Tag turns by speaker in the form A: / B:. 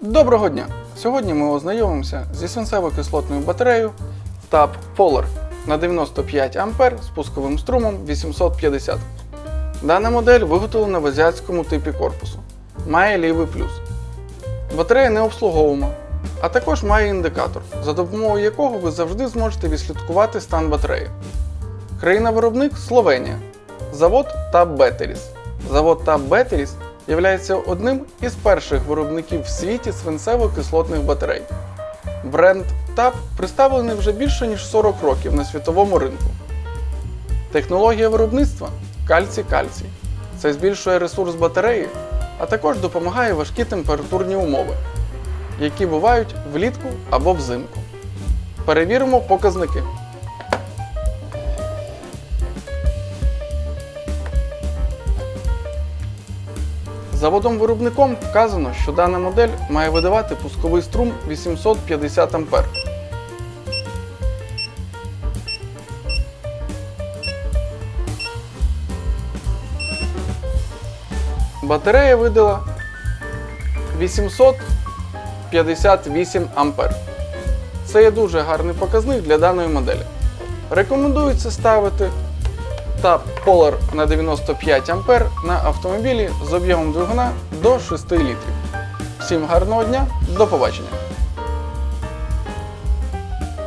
A: Доброго дня! Сьогодні ми ознайомимося зі свинцево-кислотною батареєю TAP Polar на 95 А з пусковим струмом 850. Дана модель виготовлена в азіатському типі корпусу. Має лівий плюс. Батарея не обслуговуема, а також має індикатор, за допомогою якого ви завжди зможете відслідкувати стан батареї. Країна-виробник Словенія. Завод TAP Batteries. Завод TAP Batteries є одним із перших виробників в світі свинцево-кислотних батарей. Бренд TAP представлений вже більше ніж 40 років на світовому ринку. Технологія виробництва кальцій-кальцій. Це збільшує ресурс батареї, а також допомагає важкі температурні умови, які бувають влітку або взимку. Перевіримо показники. Заводом-виробником вказано, що дана модель має видавати пусковий струм 850 А. Батарея видала 858 А. Це є дуже гарний показник для даної моделі. Рекомендується ставити та Polar на 95 А на автомобілі з об'ємом двигуна до 6 літрів. Всім гарного дня, до побачення!